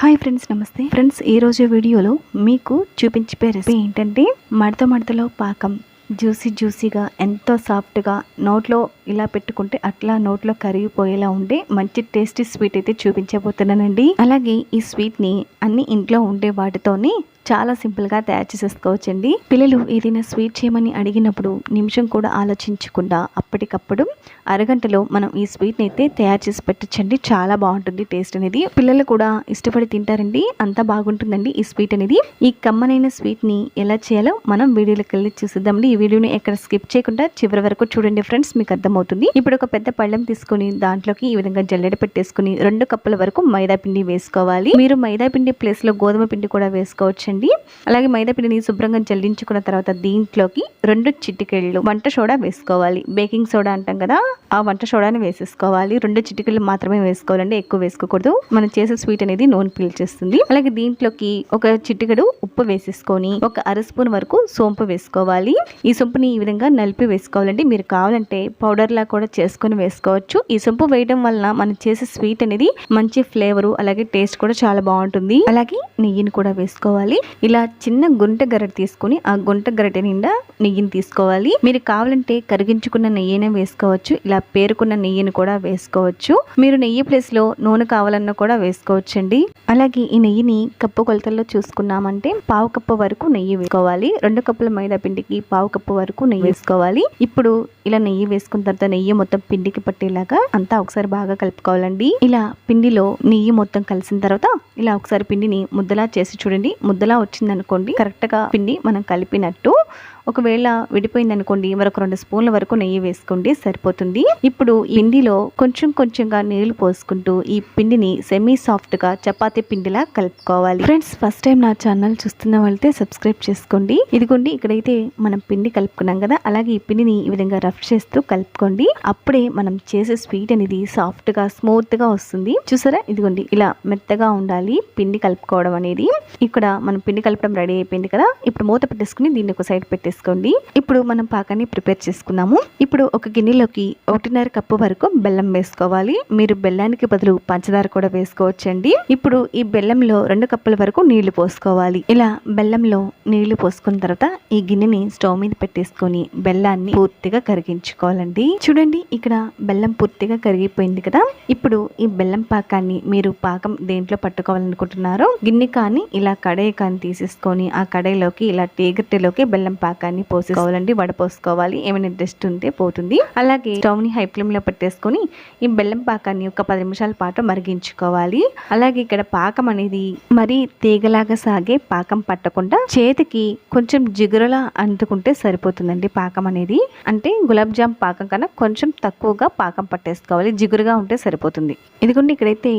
Hi friends నమస్తే. Friends ఈ రోజు వీడియోలో మీకు చూపించే రెసిపీ ఏంటంటే మడత మడతలో పాకం. జ్యూసీ జ్యూసీగా ఎంతో సాఫ్ట్గా నోట్లో ఇలా పెట్టుకుంటే అట్లా నోట్లో కరిగిపోయేలా ఉండే మంచి టేస్టీ స్వీట్ అయితే చూపించబోతున్నానండి. అలాగే ఈ స్వీట్ని అన్ని ఇంట్లో ఉండే వాటితోనే చాలా సింపుల్గా తయారు చేసేసుకోవచ్చండి. పిల్లలు ఏదైనా స్వీట్ చేయమని అడిగినప్పుడు నిమిషం కూడా ఆలోచించకుండా అప్పటికప్పుడు అరగంటలో మనం ఈ స్వీట్ని అయితే తయారు చేసి పెట్టచ్చండి. చాలా బాగుంటుంది టేస్ట్ అనేది. పిల్లలు కూడా ఇష్టపడి తింటారండి. అంతా బాగుంటుందండి ఈ స్వీట్ అనేది. ఈ కమ్మనైన స్వీట్ని ఎలా చేయాలో మనం వీడియోలోకి వెళ్ళి చూసిద్దామండి. ఈ వీడియోని ఎక్కడ స్కిప్ చేయకుండా చివరి వరకు చూడండి ఫ్రెండ్స్ మీకు అర్థమవుతుంది. ఇప్పుడు ఒక పెద్ద పళ్ళెం తీసుకొని దాంట్లోకి ఈ విధంగా జల్లెడ పెట్టేసుకుని రెండు కప్పుల వరకు మైదా పిండి వేసుకోవాలి. మీరు మైదా పిండి ప్లేస్లో గోధుమ పిండి కూడా వేసుకోవచ్చండి. అలాగే మైదాపిండిని శుభ్రంగా జల్లించుకున్న తర్వాత దీంట్లోకి రెండు చిటికెళ్ళు వంట సోడా వేసుకోవాలి. బేకింగ్ సోడా అంటాం కదా ఆ వంట సోడాని వేసేసుకోవాలి. రెండు చిటికెళ్ళు మాత్రమే వేసుకోవాలండి ఎక్కువ వేసుకోకూడదు. మనం చేసే స్వీట్ అనేది నూనె పీల్చేస్తుంది. అలాగే దీంట్లోకి ఒక చిటికెడు ఉప్పు వేసేసుకొని ఒక అర స్పూన్ వరకు సోంపు వేసుకోవాలి. ఈ సొంపుని ఈ విధంగా నలిపి వేసుకోవాలండి. మీరు కావాలంటే పౌడర్ లా కూడా చేసుకొని వేసుకోవచ్చు. ఈ సొంపు వేయడం వలన మనం చేసే స్వీట్ అనేది మంచి ఫ్లేవర్ అలాగే టేస్ట్ కూడా చాలా బాగుంటుంది. అలాగే నెయ్యిని కూడా వేసుకోవాలి. ఇలా చిన్న గుంట గరటి తీసుకొని ఆ గుంట గరిటె నిండా నెయ్యిని తీసుకోవాలి. మీరు కావాలంటే కరిగించుకున్న నెయ్యినే వేసుకోవచ్చు. ఇలా పేరుకున్న నెయ్యిని కూడా వేసుకోవచ్చు. మీరు నెయ్యి ప్లేస్లో నూనె కావాలన్నా కూడా వేసుకోవచ్చండి. అలాగే ఈ నెయ్యిని కప్పు కొలతల్లో చూసుకున్నామంటే పావు కప్పు వరకు నెయ్యి వేసుకోవాలి. రెండు కప్పుల మైదా పిండికి పావు కప్పు వరకు నెయ్యి వేసుకోవాలి. ఇప్పుడు ఇలా నెయ్యి వేసుకున్న తర్వాత నెయ్యి మొత్తం పిండికి పట్టేలాగా అంతా ఒకసారి బాగా కలుపుకోవాలండి. ఇలా పిండిలో నెయ్యి మొత్తం కలిసిన తర్వాత ఇలా ఒకసారి పిండిని ముద్దలా చేసి చూడండి. ముద్దలా వచ్చింది అనుకోండి కరెక్ట్గా పిండి మనం కలిపినట్టు ఒకవేళ విడిపోయింది అనుకోండి మరొక రెండు స్పూన్ల వరకు నెయ్యి వేసుకోండి సరిపోతుంది. ఇప్పుడు పిండిలో కొంచెం కొంచెంగా నీళ్ళు పోసుకుంటూ ఈ పిండిని సెమీ సాఫ్ట్గా చపాతీ పిండిలా కలుపుకోవాలి. ఫ్రెండ్స్ ఫస్ట్ టైం నా ఛానల్ చూస్తున్న వాళ్ళైతే సబ్స్క్రైబ్ చేసుకోండి. ఇదిగోండి ఇక్కడైతే మనం పిండి కలుపుకున్నాం కదా అలాగే ఈ పిండిని ఈ విధంగా రఫ్ చేస్తూ కలుపుకోండి. అప్పుడే మనం చేసే స్వీట్ అనేది సాఫ్ట్గా స్మూత్గా వస్తుంది. చూసారా? ఇదిగోండి ఇలా మెత్తగా ఉండాలి పిండి కలుపుకోవడం అనేది. ఇక్కడ మనం పిండి కలపడం రెడీ అయిపోయింది కదా? ఇప్పుడు మూత పెట్టేసుకుని దీన్ని ఒక సైడ్ పెట్టేసుకోండి. ఇప్పుడు మనం పాకాన్ని ప్రిపేర్ చేసుకున్నాము ఇప్పుడు ఒక గిన్నెలోకి ఒకటిన్నర కప్పు వరకు బెల్లం వేసుకోవాలి. మీరు బెల్లానికి బదులు పంచదార కూడా వేసుకోవచ్చండి. ఇప్పుడు ఈ బెల్లంలో రెండు కప్పుల వరకు నీళ్ళు పోసుకోవాలి. ఇలా బెల్లంలో నీళ్ళు పోసుకున్న తర్వాత ఈ గిన్నెని స్టవ్ మీద పెట్టేసుకొని బెల్లాన్ని పూర్తిగా కరిగించుకోవాలండి. చూడండి ఇక్కడ బెల్లం పూర్తిగా కరిగిపోయింది కదా? ఇప్పుడు ఈ బెల్లం పాకాన్ని మీరు పాకం దేంట్లో పట్టుకోవాలనుకుంటున్నారో గిన్నె కానీ ఇలా కడే కానీ తీసేసుకొని ఆ కడాయిలోకి ఇలా తీగట్టెలోకి బెల్లం పాకాన్ని పోసుకోవాలండి వడపోసుకోవాలి ఏమైనా డస్ట్ ఉంటే పోతుంది. అలాగే స్టవ్ని హై ఫ్లేమ్లో పెట్టేసుకొని ఈ బెల్లం పాకాన్ని ఒక పది నిమిషాల పాటు మరిగించుకోవాలి. అలాగే ఇక్కడ పాకం అనేది మరీ తీగలాగా సాగే పాకం పట్టకుండా చేతికి కొంచెం జిగురులా అంటుకుంటే సరిపోతుందండి పాకం అనేది. అంటే గులాబ్ జామ్ పాకం కన్నా కొంచెం తక్కువగా పాకం పట్టేసుకోవాలి. జిగురుగా ఉంటే సరిపోతుంది. ఎందుకంటే ఇక్కడైతే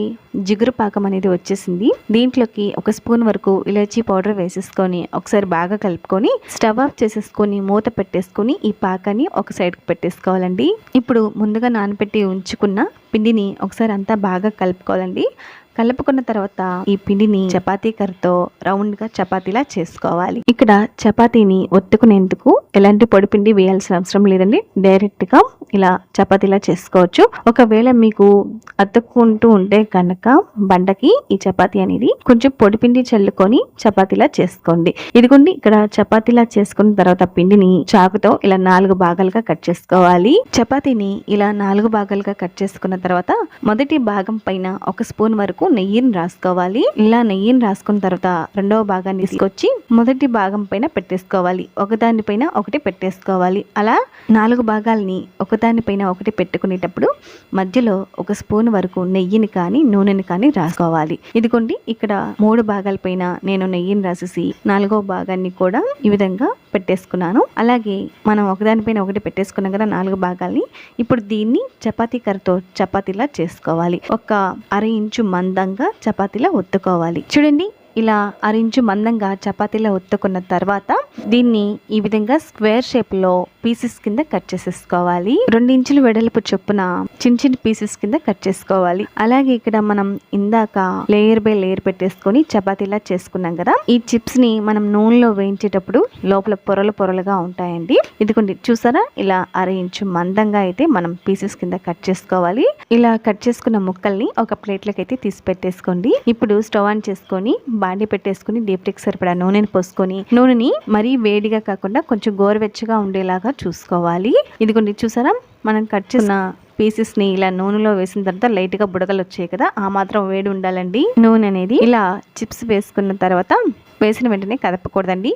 జిగురు పాకం అనేది వచ్చేసింది. దీంట్లోకి ఒక స్పూన్ వరకు ఇలాచి పౌడర్ వేసేసుకొని ఒకసారి బాగా కలుపుకొని స్టవ్ ఆఫ్ చేసేసుకొని మూత పెట్టేసుకొని ఈ పాకాన్ని ఒక సైడ్కి పెట్టేసుకోవాలండి. ఇప్పుడు ముందుగా నానబెట్టి ఉంచుకున్న పిండిని ఒకసారి అంతా బాగా కలుపుకోవాలండి. కలుపుకున్న తర్వాత ఈ పిండిని చపాతీ కర్రతో రౌండ్గా చపాతీలా చేసుకోవాలి. ఇక్కడ చపాతీని ఒత్తుకునేందుకు ఎలాంటి పొడి పిండి వేయాల్సిన అవసరం లేదండి. డైరెక్ట్గా ఇలా చపాతీలా చేసుకోవచ్చు. ఒకవేళ మీకు అతుక్కుంటూ ఉంటే కనుక బండకి ఈ చపాతీ అనేది కొంచెం పొడి పిండి చల్లుకొని చపాతీలా చేసుకోండి. ఇదిగోండి ఇక్కడ చపాతీలా చేసుకున్న తర్వాత పిండిని చాకుతో ఇలా నాలుగు భాగాలుగా కట్ చేసుకోవాలి. చపాతీని ఇలా నాలుగు భాగాలుగా కట్ చేసుకున్న తర్వాత మొదటి భాగం పైన ఒక స్పూన్ వరకు నెయ్యిని రాసుకోవాలి. ఇలా నెయ్యిని రాసుకున్న తర్వాత రెండవ భాగాన్ని తీసుకొచ్చి మొదటి భాగం పైన పెట్టేసుకోవాలి. ఒకదాని పైన ఒకటి పెట్టేసుకోవాలి. అలా నాలుగు భాగాల్ని ఒకదాని పైన ఒకటి పెట్టుకునేటప్పుడు మధ్యలో ఒక స్పూన్ వరకు నెయ్యిని కానీ నూనెని కానీ రాసుకోవాలి. ఇదిగోండి ఇక్కడ మూడు భాగాలపైన నేను నెయ్యిని రాసేసి నాలుగో భాగాన్ని కూడా ఈ విధంగా పెట్టేసుకున్నాను. అలాగే మనం ఒకదానిపైన ఒకటి పెట్టేసుకున్నాం కదా నాలుగు భాగాల్ని. ఇప్పుడు దీన్ని చపాతీ కర్రతో చపాతీలా చేసుకోవాలి. ఒక అర ఇంచు మందంగా చపాతీలా ఒత్తుకోవాలి. చూడండి ఇలా అరించి మందంగా చపాతీలో ఒత్తుకున్న తర్వాత దీన్ని ఈ విధంగా స్క్వేర్ షేప్లో పీసెస్ కింద కట్ చేసేసుకోవాలి. రెండు ఇంచులు వెడల్పు చొప్పున చిన్న చిన్న పీసెస్ కింద కట్ చేసుకోవాలి. అలాగే ఇక్కడ మనం ఇందాక లేయర్ బై లేయర్ పెట్టేసుకొని చపాతీలా చేసుకున్నాం కదా. ఈ చిప్స్ని మనం నూనెలో వేయించేటప్పుడు లోపల పొరలు పొరలుగా ఉంటాయండి. ఇదిగోండి చూసారా? ఇలా అర ఇంచు మందంగా అయితే మనం పీసెస్ కింద కట్ చేసుకోవాలి. ఇలా కట్ చేసుకున్న ముక్కల్ని ఒక ప్లేట్లోకి అయితే తీసి పెట్టేసుకోండి. ఇప్పుడు స్టవ్ ఆన్ చేసుకొని బాండి పెట్టేసుకొని డీప్ ఫ్రిక్ సరిపడా నూనెని పోసుకొని నూనెని మరీ వేడిగా కాకుండా కొంచెం గోరువెచ్చగా ఉండేలాగా చూసుకోవాలి. ఇదిగోండి చూసారా? మనం కట్ చేసిన పీసెస్ని ఇలా నూనెలో వేసిన తర్వాత లైట్గా బుడగలు వచ్చాయి కదా ఆ మాత్రం వేడి ఉండాలండి. నూనె అనేది ఇలా చిప్స్ వేసుకున్న తర్వాత వేసిన వెంటనే కదపకూడదండి.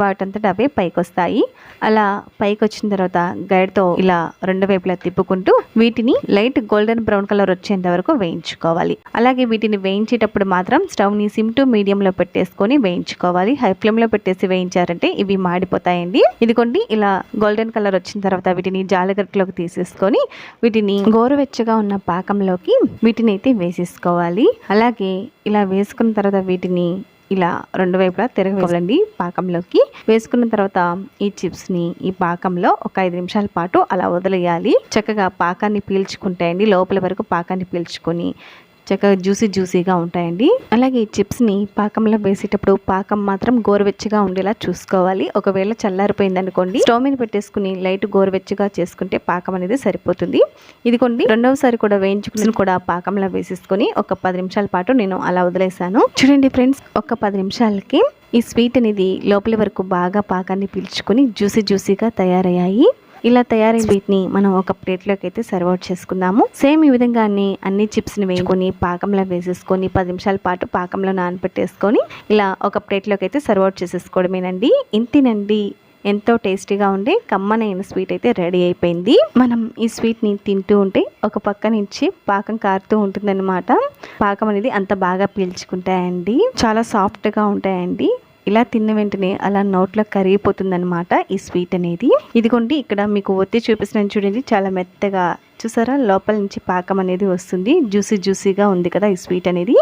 వాటంతట అవే పైకి వస్తాయి అలా పైకి వచ్చిన తర్వాత గైడ్తో ఇలా రెండు వైపులా తిప్పుకుంటూ వీటిని లైట్ గోల్డెన్ బ్రౌన్ కలర్ వచ్చేంత వరకు వేయించుకోవాలి. అలాగే వీటిని వేయించేటప్పుడు మాత్రం స్టవ్ని సిమ్ టు మీడియంలో పెట్టేసుకొని వేయించుకోవాలి. హై ఫ్లేమ్లో పెట్టేసి వేయించారంటే ఇవి మాడిపోతాయండి. ఇదిగోండి ఇలా గోల్డెన్ కలర్ వచ్చిన తర్వాత వీటిని జాలగట్లోకి తీసేసుకొని వీటిని గోరువెచ్చగా ఉన్న పాకంలోకి వీటిని అయితే వేసేసుకోవాలి. అలాగే ఇలా వేసుకున్న తర్వాత వీటిని ఇలా రెండు వైపులా తిరగవాలండి పాకంలోకి. వేసుకున్న తర్వాత ఈ చిప్స్ని ఈ పాకంలో ఒక ఐదు నిమిషాల పాటు అలా వదిలేయాలి. చక్కగా పాకాన్ని పీల్చుకుంటాయండి లోపల వరకు పాకాన్ని పీల్చుకొని చక్కగా జ్యూసీ జ్యూసీగా ఉంటాయండి. అలాగే ఈ చిప్స్ని పాకంలో వేసేటప్పుడు పాకం మాత్రం గోరువెచ్చగా ఉండేలా చూసుకోవాలి. ఒకవేళ చల్లారిపోయింది అనుకోండి స్టవ్ మీద పెట్టేసుకుని లైట్ గోరువెచ్చగా చేసుకుంటే పాకం అనేది సరిపోతుంది. ఇదిగోండి రెండవసారి కూడా వేయించుకుని కూడా పాకంలో వేసేసుకొని ఒక పది నిమిషాల పాటు నేను అలా వదిలేసాను. చూడండి ఫ్రెండ్స్ ఒక పది నిమిషాలకి ఈ స్వీట్ అనేది లోపలి వరకు బాగా పాకాన్ని పీల్చుకొని జ్యూసీ జ్యూసీగా తయారయ్యాయి. ఇలా తయారైన వీటిని మనం ఒక ప్లేట్లోకి అయితే సర్వ్ అవుట్ చేసుకుందాము. సేమ్ ఈ విధంగానే అన్ని చిప్స్ని వేసుకొని పాకంలో వేసేసుకొని పది నిమిషాల పాటు పాకంలో నానబెట్టేసుకొని ఇలా ఒక ప్లేట్లోకి అయితే సర్వ్ అవుట్ చేసేసుకోవడమేనండి. ఇంతేనండి ఎంతో టేస్టీగా ఉండే కమ్మనైన స్వీట్ అయితే రెడీ అయిపోయింది. మనం ఈ స్వీట్ని తింటూ ఉంటే ఒక పక్క నుంచి పాకం కారుతూ ఉంటుందన్నమాట. పాకం అనేది అంత బాగా పీల్చుకుంటాయండి. చాలా సాఫ్ట్గా ఉంటాయండి. ఇలా తిన్న వెంటనే అలా నోట్లో కరిగిపోతుందన్నమాట ఈ స్వీట్ అనేది. ఇదిగోండి ఇక్కడ మీకు ఒత్తి చూపిస్తున్నాను చూడండి చాలా మెత్తగా చూసారా? లోపల నుంచి పాకం అనేది వస్తుంది. జ్యూసీ జ్యూసీగా ఉంది కదా ఈ స్వీట్ అనేది.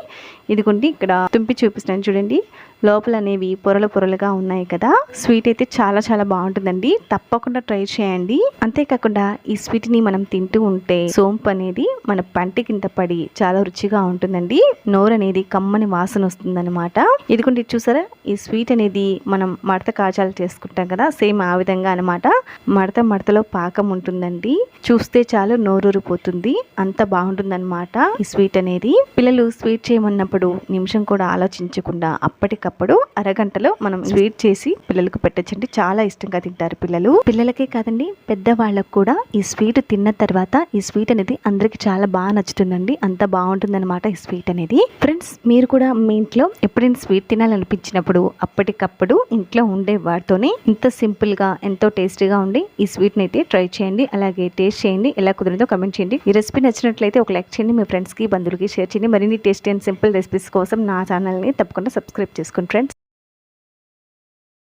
ఇదిగోండి ఇక్కడ తుంపి చూపిస్తున్నాను చూడండి. లోపల అనేవి పొరలు పొరలుగా ఉన్నాయి కదా. స్వీట్ అయితే చాలా చాలా బాగుంటుందండి. తప్పకుండా ట్రై చేయండి. అంతేకాకుండా ఈ స్వీట్ని మనం తింటూ ఉంటే సోంపు అనేది మన పంటి కింద పడి చాలా రుచిగా ఉంటుందండి. నోరు అనేది కమ్మని వాసన వస్తుందన్నమాట. ఇదిగోండి చూసారా? ఈ స్వీట్ అనేది మనం మడత కాజాలు చేసుకుంటాం కదా సేమ్ ఆ విధంగా అనమాట మడత మడతలో పాకం ఉంటుందండి. చూస్తే చాలు నోరూరిపోతుంది. అంత బాగుంటుందన్నమాట ఈ స్వీట్ అనేది. పిల్లలు స్వీట్ చేయమన్నప్పుడు నిమిషం కూడా ఆలోచించకుండా అప్పటికప్పుడు అరగంటలో మనం స్వీట్ చేసి పిల్లలకు పెట్టచ్చండి. చాలా ఇష్టంగా తింటారు పిల్లలు. పిల్లలకే కాదండి పెద్దవాళ్ళకు కూడా ఈ స్వీట్ తిన్న తర్వాత ఈ స్వీట్ అనేది అందరికి చాలా బాగా నచ్చుతుందండి. అంత బాగుంటుందన్నమాట ఈ స్వీట్ అనేది. ఫ్రెండ్స్ మీరు కూడా మీ ఇంట్లో ఎప్పుడైనా స్వీట్ తినాలనిపించినప్పుడు అప్పటికప్పుడు ఇంట్లో ఉండే వాటితోనే ఇంత సింపుల్గా ఎంతో టేస్టీగా ఉండి ఈ స్వీట్ని అయితే ట్రై చేయండి. అలాగే టేస్ట్ చేయండి. ఎలా కుదిరిందో కమెంట్ చేయండి. ఈ రెసిపీ నచ్చినట్లయితే ఒక లైక్ చేయండి. మీ ఫ్రెండ్స్కి బంధువులకి షేర్ చేయండి. మరిన్ని టేస్టీ అండ్ సింపుల్ రెసిపీస్ కోసం నా ఛానల్ని తప్పకుండా సబ్స్క్రైబ్ చేసుకోండి ఫ్రెండ్స్